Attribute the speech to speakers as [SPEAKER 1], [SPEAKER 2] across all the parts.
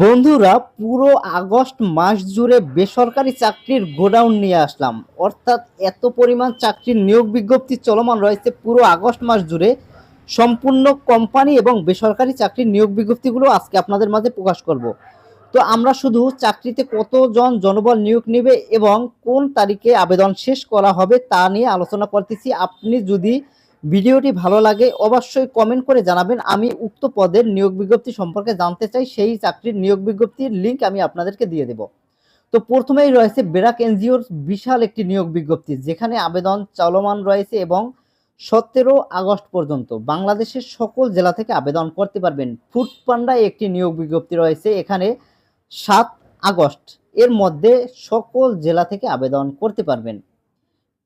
[SPEAKER 1] বন্ধুরা, পুরো আগস্ট মাস জুড়ে বেসরকারি চাকরির গোডাউন নিয়ে আসলাম। অর্থাৎ এত পরিমাণ চাকরির নিয়োগ বিজ্ঞপ্তি চলমান রয়েছে পুরো আগস্ট মাস জুড়ে। সম্পূর্ণ কোম্পানি এবং বেসরকারি চাকরির নিয়োগ বিজ্ঞপ্তিগুলো আজকে আপনাদের মাঝে প্রকাশ করব। তো আমরা শুধু চাকরিতে কতজন জনবল নিয়োগ নেবে এবং কোন তারিখে আবেদন শেষ করা হবে তা নিয়ে আলোচনা করতেছি। আপনি যদি ভিডিওটি ভালো লাগে অবশ্যই কমেন্ট করে জানাবেন। আমি উক্ত পদের নিয়োগ বিজ্ঞপ্তি সম্পর্কে জানতে চাই, সেই চাকরির নিয়োগ বিজ্ঞপ্তির লিঙ্ক আমি আপনাদেরকে দিয়ে দেব। তো প্রথমেই রয়েছে বেরাক এনজিওর বিশাল একটি নিয়োগ বিজ্ঞপ্তি, যেখানে আবেদন চলমান রয়েছে এবং সতেরো আগস্ট পর্যন্ত বাংলাদেশের সকল জেলা থেকে আবেদন করতে পারবেন। ফুড পান্ডায় একটি নিয়োগ বিজ্ঞপ্তি রয়েছে, এখানে সাত আগস্ট এর মধ্যে সকল জেলা থেকে আবেদন করতে পারবেন।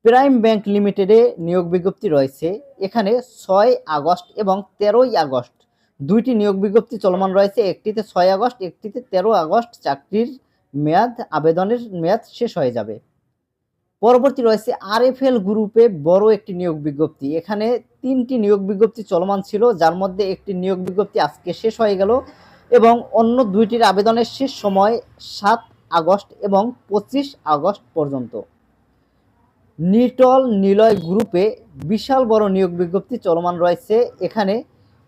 [SPEAKER 1] প্রাইম ব্যাংক লিমিটেডে নিয়োগ বিজ্ঞপ্তি রয়েছে। এখানে ছয় আগস্ট এবং তেরোই আগস্ট দুইটি নিয়োগ বিজ্ঞপ্তি চলমান রয়েছে। একটিতে ছয় আগস্ট, একটিতে তেরো আগস্ট চাকরির মেয়াদ, আবেদনের মেয়াদ শেষ হয়ে যাবে। পরবর্তী রয়েছে আরএফএল গ্রুপে বড় একটি নিয়োগ বিজ্ঞপ্তি। এখানে তিনটি নিয়োগ বিজ্ঞপ্তি চলমান ছিল, যার মধ্যে একটি নিয়োগ বিজ্ঞপ্তি আজকে শেষ হয়ে গেল এবং অন্য দুইটির আবেদনের শেষ সময় সাত আগস্ট এবং পঁচিশ আগস্ট পর্যন্ত। নিটল নিলয় গ্রুপে বিশাল বড় নিয়োগ বিজ্ঞপ্তি চলমান রয়েছে। এখানে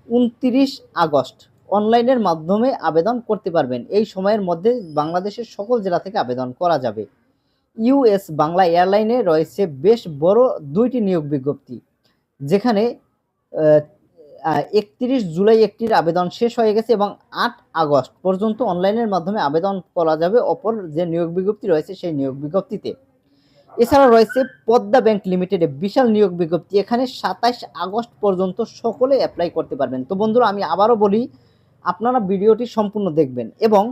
[SPEAKER 1] উনত্রিশ আগস্ট অনলাইনের মাধ্যমে আবেদন করতে পারবেন। এই সময়ের মধ্যে বাংলাদেশের সকল জেলা থেকে আবেদন করা যাবে। ইউএস বাংলা এয়ারলাইনে রয়েছে বেশ বড় দুইটি নিয়োগ বিজ্ঞপ্তি, যেখানে একত্রিশ জুলাই একটির আবেদন শেষ হয়ে গেছে এবং আট আগস্ট পর্যন্ত অনলাইনের মাধ্যমে আবেদন করা যাবে। অপর যে নিয়োগ বিজ্ঞপ্তি রয়েছে সেই নিয়োগ বিজ্ঞপ্তিতে এছাড়া রয়েছে পদ্মা ব্যাংক লিমিটেডে বিশাল নিয়োগ বিজ্ঞপ্তি। এখানে সাতাইশ আগস্ট পর্যন্ত সকলে অ্যাপ্লাই করতে পারবেন। তো বন্ধুরা, আমি আবারও বলি, আপনারা ভিডিওটি সম্পূর্ণ দেখবেন এবং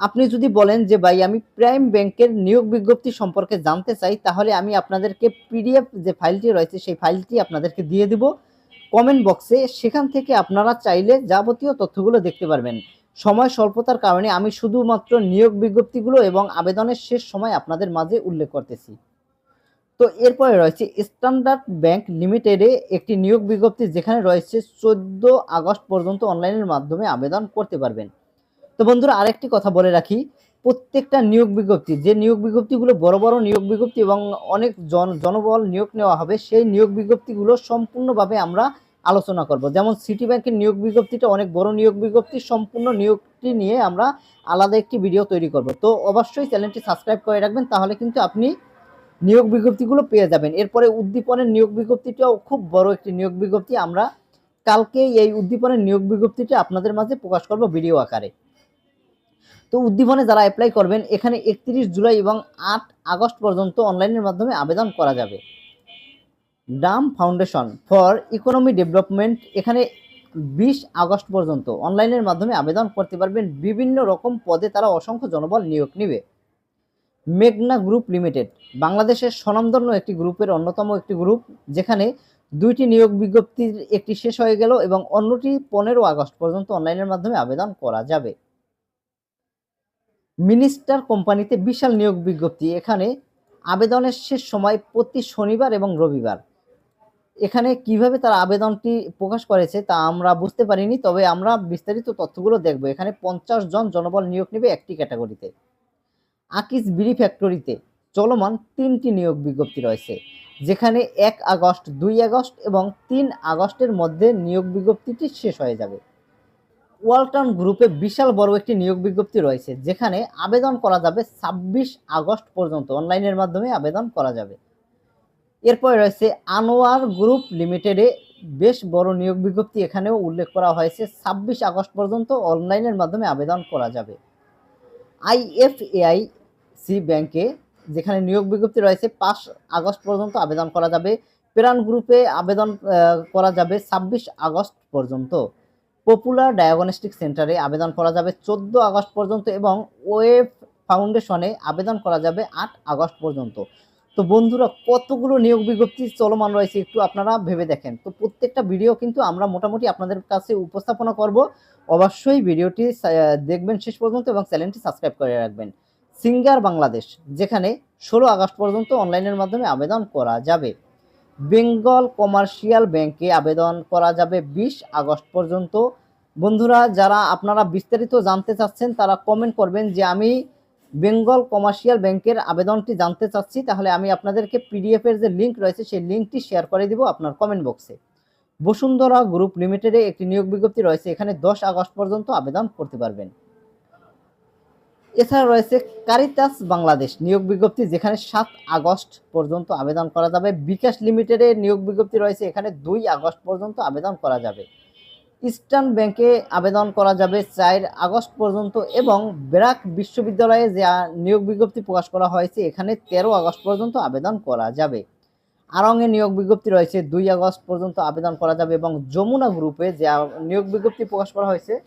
[SPEAKER 1] আপনি যদি বলেন যে, ভাই, আমি প্রাইম ব্যাংকের নিয়োগ বিজ্ঞপ্তি সম্পর্কে জানতে চাই, তাহলে আমি আপনাদেরকে পিডিএফ যে ফাইলটি রয়েছে, সেই ফাইলটি আপনাদেরকে দিয়ে দিব। কমেন্ট বক্সে সেখান থেকে আপনারা চাইলে যাবতীয় তথ্যগুলো দেখতে পারবেন। সময় স্বল্পতার কারণে আমি শুধুমাত্র নিয়োগ বিজ্ঞপ্তিগুলো এবং আবেদনের শেষ সময় আপনাদের মাঝে উল্লেখ করতেছি। তো এরপরে রয়েছে স্ট্যান্ডার্ড ব্যাংক লিমিটেডে একটি নিয়োগ বিজ্ঞপ্তি যেখানে রয়েছে চোদ্দ আগস্ট পর্যন্ত অনলাইনের মাধ্যমে আবেদন করতে পারবেন। তো বন্ধুরা, আরেকটি কথা বলে রাখি, প্রত্যেকটা নিয়োগ বিজ্ঞপ্তি, যে নিয়োগ বিজ্ঞপ্তিগুলো বড় বড় নিয়োগ বিজ্ঞপ্তি এবং অনেক জন, জনবল নিয়োগ নেওয়া হবে, সেই নিয়োগ বিজ্ঞপ্তিগুলো সম্পূর্ণভাবে আমরা আলোচনা করব। যেমন সিটি ব্যাংকের নিয়োগ বিজ্ঞপ্তিটা অনেক বড় নিয়োগ বিজ্ঞপ্তি, সম্পূর্ণ নিয়োগটি নিয়ে আমরা আলাদা একটি ভিডিও তৈরি করব। তো অবশ্যই চ্যানেলটি সাবস্ক্রাইব করে রাখবেন, তাহলে কিন্তু আপনি নিয়োগ বিজ্ঞপ্তিগুলো পেয়ে যাবেন। এরপরে উদ্দীপনের নিয়োগ বিজ্ঞপ্তিটাও খুব বড় একটি নিয়োগ বিজ্ঞপ্তি। আমরা কালকে এই উদ্দীপনের নিয়োগ বিজ্ঞপ্তিটা আপনাদের মাঝে প্রকাশ করব ভিডিও আকারে। তো উদ্দীপনে যারা অ্যাপ্লাই করবেন, এখানে একত্রিশ জুলাই এবং আট আগস্ট পর্যন্ত অনলাইনের মাধ্যমে আবেদন করা যাবে। Dam foundation for economy development, এখানে বিশ আগস্ট পর্যন্ত অনলাইনের মাধ্যমে আবেদন করতে পারবেন। বিভিন্ন রকম পদে তারা অসংখ্য জনবল নিয়োগ নেবে। মেঘনা গ্রুপ লিমিটেড, বাংলাদেশের স্বনামধন্য একটি গ্রুপের অন্যতম একটি গ্রুপ, যেখানে দুইটি নিয়োগ বিজ্ঞপ্তির একটি শেষ হয়ে গেল এবং অন্যটি পনেরো আগস্ট পর্যন্ত অনলাইনের মাধ্যমে আবেদন করা যাবে। মিনিস্টার কোম্পানিতে বিশাল নিয়োগ বিজ্ঞপ্তি, এখানে আবেদনের শেষ সময় প্রতি শনিবার এবং রবিবার। এখানে কীভাবে তার আবেদনটি প্রকাশ করেছে তা আমরা বুঝতে পারিনি, তবে আমরা বিস্তারিত তথ্যগুলো দেখব। এখানে পঞ্চাশ জন জনবল নিয়োগ নেবে একটি ক্যাটাগরিতে। আকিস বিড়ি ফ্যাক্টরিতে চলমান তিনটি নিয়োগ বিজ্ঞপ্তি রয়েছে, যেখানে এক আগস্ট, দুই আগস্ট এবং তিন আগস্টের মধ্যে নিয়োগ বিজ্ঞপ্তিটি শেষ হয়ে যাবে। ওয়ালটন গ্রুপে বিশাল বড় একটি নিয়োগ বিজ্ঞপ্তি রয়েছে, যেখানে আবেদন করা যাবে ছাব্বিশ আগস্ট পর্যন্ত, অনলাইনের মাধ্যমে আবেদন করা যাবে। এরপরে রয়েছে আনোয়ার গ্রুপ লিমিটেডে বেশ বড় নিয়োগ বিজ্ঞপ্তি এখানেও উল্লেখ করা হয়েছে, ছাব্বিশ আগস্ট পর্যন্ত অনলাইনের মাধ্যমে আবেদন করা যাবে। আইএফএআই সি ব্যাংকে, যেখানে নিয়োগ বিজ্ঞপ্তি রয়েছে, পাঁচ আগস্ট পর্যন্ত আবেদন করা যাবে। প্রাণ গ্রুপে আবেদন করা যাবে ছাব্বিশ আগস্ট পর্যন্ত। পপুলার ডায়াগনস্টিক সেন্টারে আবেদন করা যাবে চোদ্দ আগস্ট পর্যন্ত এবং ওয়েব ফাউন্ডেশনে আবেদন করা যাবে আট আগস্ট পর্যন্ত। তো বন্ধুরা, কতগুলো নিয়োগ বিজ্ঞপ্তি চলমান রয়েছে একটু আপনারা ভেবে দেখেন। তো প্রত্যেকটা ভিডিও কিন্তু আমরা মোটামুটি আপনাদের কাছে উপস্থাপনা করব। অবশ্যই ভিডিওটি দেখবেন শেষ পর্যন্ত এবং চ্যানেলটি সাবস্ক্রাইব করে রাখবেন। সিঙ্গার বাংলাদেশ, যেখানে ষোলো আগস্ট পর্যন্ত অনলাইনের মাধ্যমে আবেদন করা যাবে। বেঙ্গল কমার্শিয়াল ব্যাংকে আবেদন করা যাবে বিশ আগস্ট পর্যন্ত। বন্ধুরা, যারা আপনারা বিস্তারিত জানতে চাচ্ছেন, তারা কমেন্ট করবেন যে আমি বেঙ্গল কমার্শিয়াল ব্যাংকের আবেদনটি জানতে চাচ্ছি। তাহলে আমি আপনাদেরকে পিডিএফের যে লিঙ্ক রয়েছে, সেই লিঙ্কটি শেয়ার করে দিব আপনার কমেন্ট বক্সে বসুন্ধরা গ্রুপ লিমিটেডে একটি নিয়োগ বিজ্ঞপ্তি রয়েছে, এখানে দশ আগস্ট পর্যন্ত আবেদন করতে পারবেন। এছাড়া রয়েছে কারিতাস বাংলাদেশ নিয়োগ বিজ্ঞপ্তি, যেখানে সাত আগস্ট পর্যন্ত আবেদন করা যাবে। বিকাশ লিমিটেডে নিয়োগ বিজ্ঞপ্তি রয়েছে, এখানে দুই আগস্ট পর্যন্ত আবেদন করা যাবে। ইস্টার্ন ব্যাংকে আবেদন করা যাবে চার আগস্ট পর্যন্ত এবং ব্র্যাক বিশ্ববিদ্যালয়ে যে নিয়োগ বিজ্ঞপ্তি প্রকাশ করা হয়েছে, এখানে তেরো আগস্ট পর্যন্ত আবেদন করা যাবে। আরঙে নিয়োগ বিজ্ঞপ্তি রয়েছে, দুই আগস্ট পর্যন্ত আবেদন করা যাবে এবং যমুনা গ্রুপে যে নিয়োগ বিজ্ঞপ্তি প্রকাশ করা হয়েছে